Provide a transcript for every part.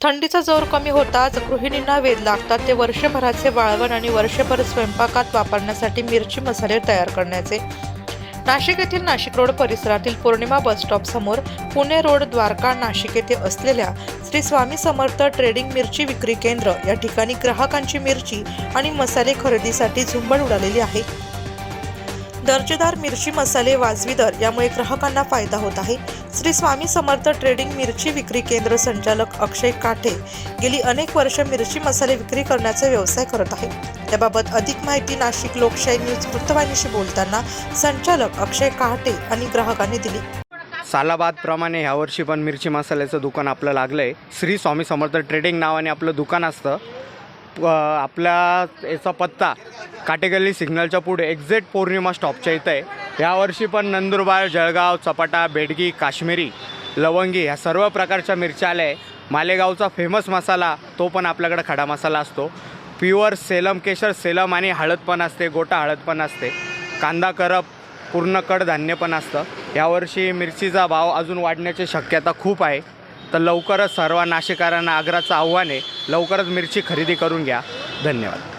थंडीचा जोर कमी होताच गृहिणींना वेध लागतात. ते वर्षभराचे वाळवण आणि वर्षभर स्वयंपाकात वापरण्यासाठी मिरची मसाले तयार करण्याचे. नाशिक येथील नाशिक रोड परिसरातील पौर्णिमा बस स्टॉप समोर पुणे रोड द्वारका नाशिक येथे असलेल्या श्री स्वामी समर्थ ट्रेडिंग मिरची विक्री केंद्र या ठिकाणी ग्राहकांची मिरची आणि मसाले खरेदीसाठी झुंबड उडालेली आहे. दर्जेदार मिरची मसाले वाजवी दर यामुळे ग्राहकांना फायदा होत आहे. श्री स्वामी समर्थ ट्रेडिंग मिरची विक्री केंद्र संचालक अक्षय काठे गेली अनेक वर्ष मिरची मसाले विक्री करण्याचा व्यवसाय करत आहे त्याबाबत अधिक माहिती नाशिक लोकशाही न्यूज वृत्तवाहिनीशी बोलताना संचालक अक्षय काटे आणि ग्राहकांनी दिली. सालाबादप्रमाणे ह्यावर्षी पण मिरची मसाल्याचं दुकान आपलं लागलं आहे श्री स्वामी समर्थ ट्रेडिंग नावाने आपलं दुकान असतं. आपला आपल्या याचा पत्ता काटेगल्ली सिग्नलच्या पुढे एक्झॅक्ट पौर्णिमा स्टॉपच्या इथं. आहे यावर्षी पण नंदुरबार जळगाव चपाटा बेडगी काश्मीरी लवंगी ह्या सर्व प्रकारच्या मिरच्या आल्या आहे मालेगावचा फेमस मसाला तो पण आपल्याकडे खडा मसाला असतो. प्युअर सेलम केशर सेलम आणि हळद पण असते गोटा हळद पण असते. कांदा करप पूर्ण कडधान्य पण असतं. यावर्षी मिरचीचा भाव अजून वाढण्याची शक्यता खूप आहे. तर लवकरच सर्व नाशिकारांना आग्राचं आव्हान आहे लवकरच मिरची खरेदी करून घ्या. धन्यवाद.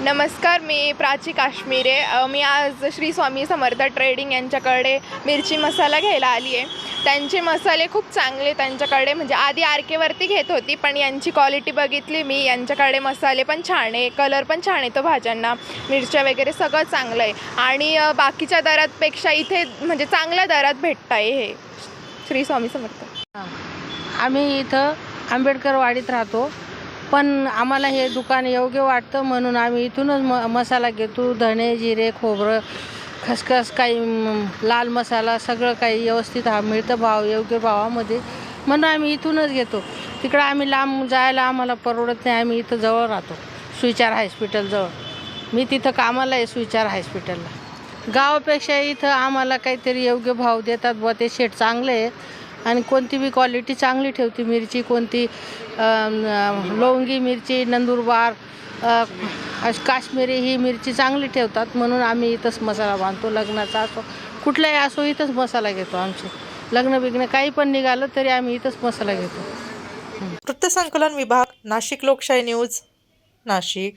नमस्कार मी प्राची काश्मीरे. मी आज श्री स्वामी समर्थ ट्रेडिंग यांच्याकडे मिरची मसाला घ्यायला आली आहे. त्यांचे मसाले खूप चांगले त्यांच्याकडे म्हणजे आधी आर केवरती घेत होती पण यांची क्वालिटी बघितली मी. यांच्याकडे मसाले पण छान आहे कलर पण छान येतो भाज्यांना. मिरच्या वगैरे सगळं चांगलं आहे. आणि बाकीच्या दरातपेक्षा इथे म्हणजे चांगल्या दरात भेटत आहे हे. श्री स्वामी समर्थ. आम्ही इथं आंबेडकरवाडीत राहतो. पण आम्हाला हे दुकान योग्य वाटतं म्हणून आम्ही इथूनच म मसाला घेतो. धणे जिरे खोबरं खसखस काही लाल मसाला सगळं काही व्यवस्थित हा मिळतं भाव योग्य भावामध्ये. म्हणून आम्ही इथूनच घेतो. तिकडं आम्ही लांब जायला आम्हाला परवडत नाही. आम्ही इथं जवळ राहतो सुविचार हॉस्पिटलजवळ मी तिथं कामाला आहे सुविचार हॉस्पिटलला. गावापेक्षा इथं आम्हाला काहीतरी योग्य भाव देतात बुवा. ते शेट चांगले आहे आणि कोणती बी क्वालिटी चांगली ठेवते मिरची कोणती लवंगी मिरची नंदुरबार काश्मीरी ही मिरची चांगली ठेवतात म्हणून आम्ही इथंच मसाला बांधतो लग्नाचा असो कुठलाही असो इथंच मसाला घेतो आमचे. लग्न बिग्न काही पण निघालं तरी आम्ही इथंच मसाला घेतो. वृत्तसंकलन विभाग नाशिक लोकशाही न्यूज नाशिक.